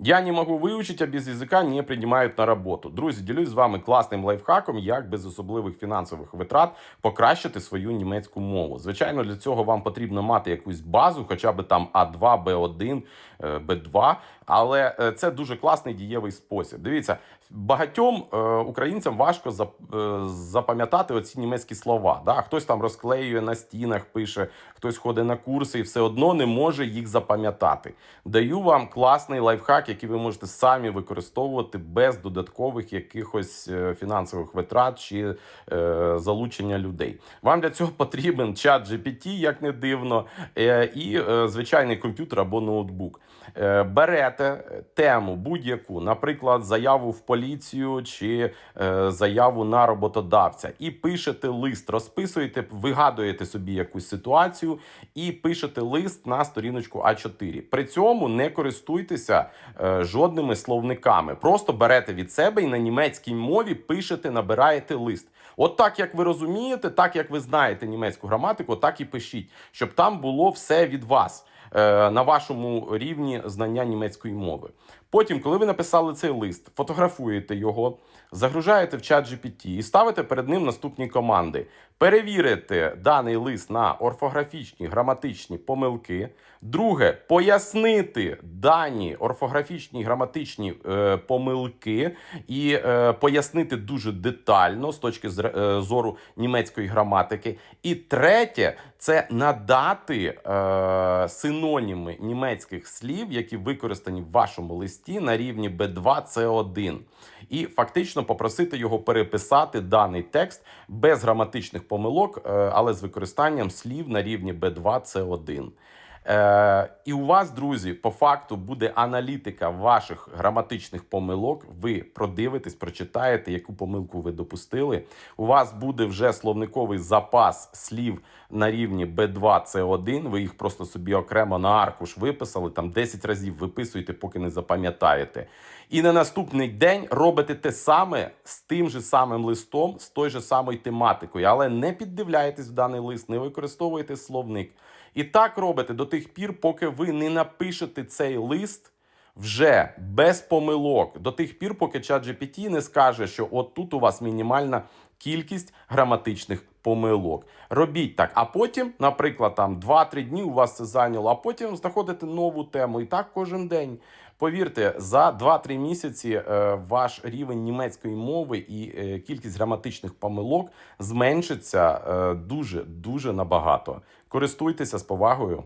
Я не можу вивчити, а без язика не приймають на роботу. Друзі, ділюсь з вами класним лайфхаком, як без особливих фінансових витрат покращити свою німецьку мову. Звичайно, для цього вам потрібно мати якусь базу, хоча б там А2, Б1, е, Б2. Але е, це дуже класний дієвий спосіб. Дивіться, багатьом е, українцям важко е, запам'ятати оці німецькі слова. Да? Хтось там розклеює на стінах, пише, хтось ходить на курси і все одно не може їх запам'ятати. Даю вам класний лайфхак, який ви можете самі використовувати без додаткових якихось е, фінансових витрат чи е, залучення людей. Вам для цього потрібен чат GPT, як не дивно, е, і е, звичайний комп'ютер або ноутбук. Е, Берете тему будь-яку, наприклад, заяву в поліцію чи е, заяву на роботодавця, і пишете лист, розписуєте, вигадуєте собі якусь ситуацію і пишете лист на сторіночку А4. При цьому не користуйтеся е, жодними словниками. Просто берете від себе і на німецькій мові пишете, набираєте лист. От так як ви розумієте, так як ви знаєте німецьку граматику, так і пишіть, щоб там було все від вас е, на вашому рівні знання німецької мови. Потім, коли ви написали цей лист, фотографуєте його, загружаєте в чат GPT і ставите перед ним наступні команди: перевірити даний лист на орфографічні граматичні помилки. Друге, пояснити дані орфографічні граматичні е, помилки і е, пояснити дуже детально з точки е, зору німецької граматики. І третє, це надати е, синоніми німецьких слів, які використані в вашому листі на рівні B2 C1. І фактично попросити його переписати даний текст без граматичних помилок, е, але з використанням слів на рівні B2 C1. Е, і у вас, друзі, по факту буде аналітика ваших граматичних помилок. Ви продивитесь, прочитаєте, яку помилку ви допустили. У вас буде вже словниковий запас слів на рівні B2 C1. Ви їх просто собі окремо на аркуш виписали. Там 10 разів виписуєте, поки не запам'ятаєте. І на наступний день робите те саме з тим же самим листом, з той же самою тематикою, але не піддивляєтесь в даний лист, не використовуєте словник. І так робите до тих пір, поки ви не напишете цей лист вже без помилок, до тих пір, поки ChatGPT не скаже, що от тут у вас мінімальна кількість граматичних помилок. Робіть так. А потім, наприклад, там 2-3 дні у вас це зайняло, а потім знаходите нову тему. І так кожен день. Повірте, за 2-3 місяці е, ваш рівень німецької мови і е, кількість граматичних помилок зменшиться е, дуже дуже набагато. Користуйтеся з повагою.